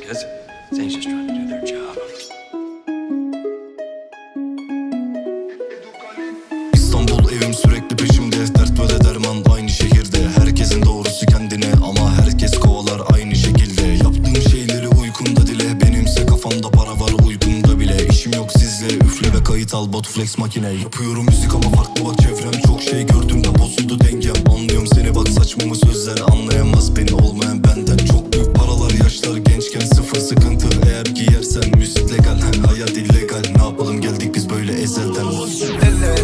cuz. Zane's just trying to do their job. İstanbul evim sürekli peşimde. Dert ve de derman aynı şehirde. Herkesin doğrusu kendine ama herkes kovalar aynı şekilde. Yaptığım şeyleri uykumda dile. Benimse kafamda para var uykumda bile. İşim yok sizle. Üfle ve kayıt al bot flex makine. Yapıyorum müzik ama farklı bak çevrem. Çok şey gördüm de bozuldu dengem. Anlıyorum seni bak saçma mı sözler ezelden Elle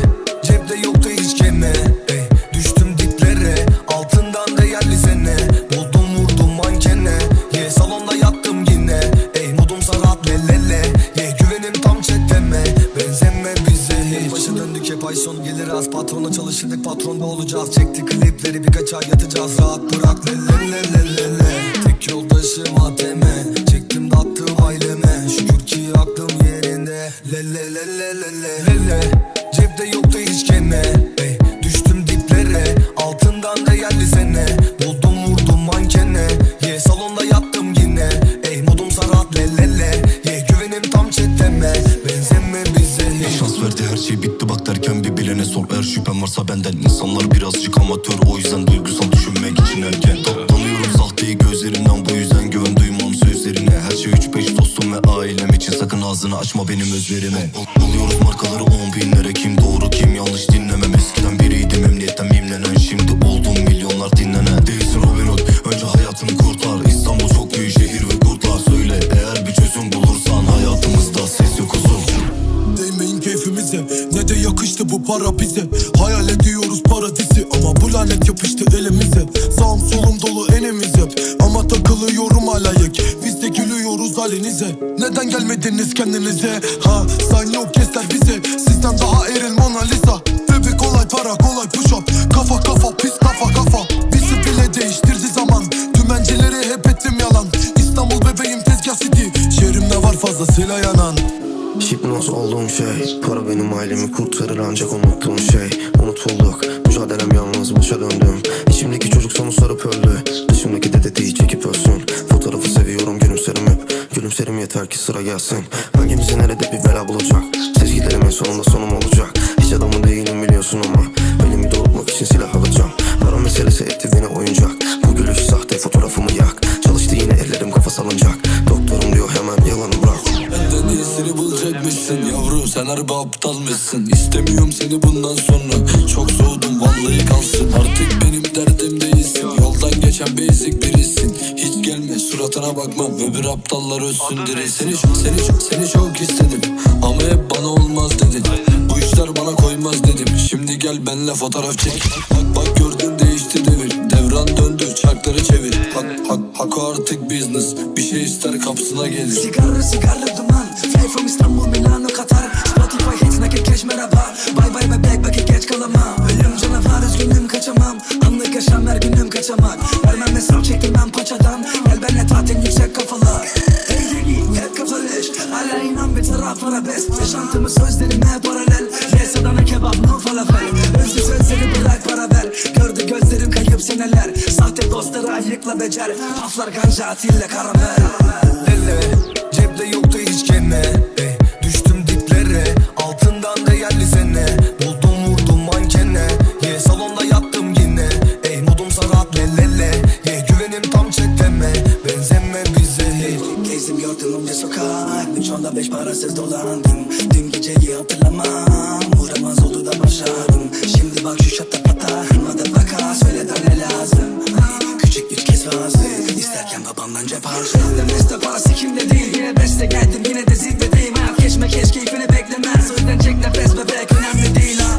cepte yoktu hiç kene ey, Düştüm diplere altından değerli sene. Buldum vurdum mankene. Ye salonda yattım yine. Ey modum sarat lelele Ye güvenim tam çeteme. Benzeme bize hiç. Başa döndük hep ay son gelir az. Patrona çalışırdık patronda olacağız. Çekti klipleri birkaç ay yatacağız. Rahat bırak lelelelelele Tek yoldaşım ATM Çektim dağıttım aileme. Şükür yerinde Lelelelelele Lele Cepte yoktu hiç kene ey, Düştüm diplere. Altından değerli sene. Buldum vurdum mankene. Ye salonda yattım yine. Ey modum sarat lelele Ye güvenim tam çeteme. Benzeme bize? Hiç Şans verdi her şey bitti. Bak derken bir bilene sor. Eğer şüphen varsa benden. İnsanlar birazcık amatör. O yüzden duygusal düşünmek için erken Ta- Tanıyorum sahteyi gözlerinden bu yüzden güven duymam sözlerine. Her şey üç beş dostum ve ailem sakın ağzını açma benim özverime Alıyoruz markaları on binlere. Kim doğru kim yanlış dinlemem. Eskiden biriydim emniyetten mimlenen. Şimdi oldum milyonlar dinlenen. Değilsin Robin Hood önce hayatını kurtar. İstanbul çok büyük şehir ve kurtlar. Söyle eğer bir çözüm bulursan hayatımızda ses yok uzun. Değmeyin keyfimize. Ne de yakıştı bu para bize? Hayal ediyoruz paradisi. Ama bu lanet yapıştı elimize. Sağım solum takılıyorum hala Biz de gülüyoruz halinize. Neden gelmediniz kendinize? Ha sen yok göster bize Sizden daha eril Mona Lisa. Bebek kolay para kolay push up şey Para benim ailemi kurtarır ancak unuttuğum şey. Unutulduk Mücadelem yalnız boşa döndüm. İçimdeki çocuk sonu sarıp öldü. Dışımdaki de dediği çekip ölsün. Fotoğrafı seviyorum gülümserim hep. Gülümserim yeter ki sıra gelsin. Hangimizi nerede bir bela bulacak? Sezgilerimin sonunda sonum olacak. Hiç adamı değilim biliyorsun ama. Belimi doğrultmak için silah alacağım. Para meselesi etti beni oyuncak sen harbi aptalmışsın İstemiyorum seni bundan sonra. Çok soğudum vallahi kalsın. Artık benim derdim değilsin. Yoldan geçen basic birisin. Hiç gelme suratına bakmam Öbür aptallar ölsün direkt. Seni çok seni çok seni çok istedim. Ama hep bana olmaz dedin. Bu işler bana koymaz dedim. Şimdi gel benle fotoğraf çek. Bak bak gördün değişti devir. Devran döndü çarkları çevir. Hak hak hak artık business. Bir şey ister kapısına gelir. Sigara sigara duman. Fly from İstanbul Milano Katar cash merhaba. Bye bye bebek belki geç kalamam. Ölüm canavar üzgünüm kaçamam. Anlık yaşam her günüm kaçamak. Vermem hesap çektim ben paçadan. Gel benle tatil yüksek kafalı. Hey deli hep kafalı iş Hala inan bir taraf arabesk Yaşantımı sözlerime paralel. Yes Adana kebap no falafel. Özlü sözleri bırak para ver. Gördü gözlerim kayıp seneler Sahte dostları ayıkla becer. Paflar ganja atille karamel hiç Gezdim gördüm onca sokak. Üç onda beş parasız dolandım. Dün geceyi hatırlamam. Uğramaz oldu da başardım. Şimdi bak şu şata pata. Motherfucker söyle da ne lazım? Küçük bir kez fazla İsterken babamdan cep harcadım. Beste parası kimde değil Yine beste geldim. Yine de zirvedeyim. Hayat geçme keş keyfini beklemez. O yüzden çek nefes bebek. Önemli değil ha.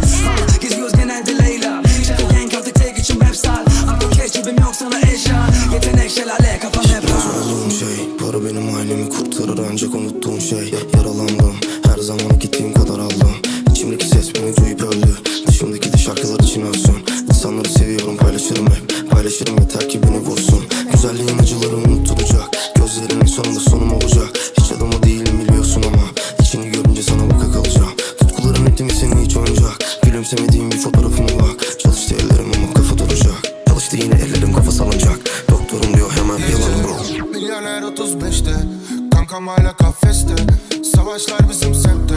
Geziyoruz genelde Leyla Şaka gang artık tek için web star Aklım keş cebim yok sana eşya. Yetenek şelale kafam kurtarır ancak unuttuğum şey. Ya- Yaralandım her zaman gittiğim kadar aldım. İçimdeki ses beni duyup öldü. Dışımdaki de şarkılar için ölsün İnsanları seviyorum paylaşırım hep. Paylaşırım yeter ki beni vursun Güzelliğin acıları unutturacak. Gözlerinin sonunda sonum olacak. Hiç adamı değilim biliyorsun ama İçini görünce sana baka kalacağım. Tutkuların etimi seni hiç oyuncak? Gülümsemediğim bir fotoğrafıma bak. Çalıştı ellerim ama kafa duracak. Çalıştı yine ellerim kafa salınacak. Doktorum diyor hemen yalan bro. Milyoner 35'te Kankam hala kafeste. Savaşlar bizim semtte.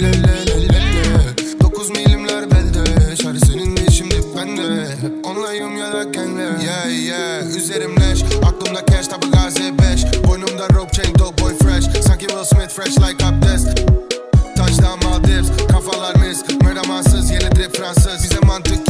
Le le le le le. Dokuz milimler belde. Şarj senin de şimdi bende. Hep onlayım ya da kenle Yeah yeah. Üzerim leş. Aklımda cash tabi gazi 5 Boynumda rope chain dope boy fresh. Sanki Will Smith fresh like abdest. Touchdown Maldives Kafalar mis. Meramansız yeni drip Fransız. Bize mantık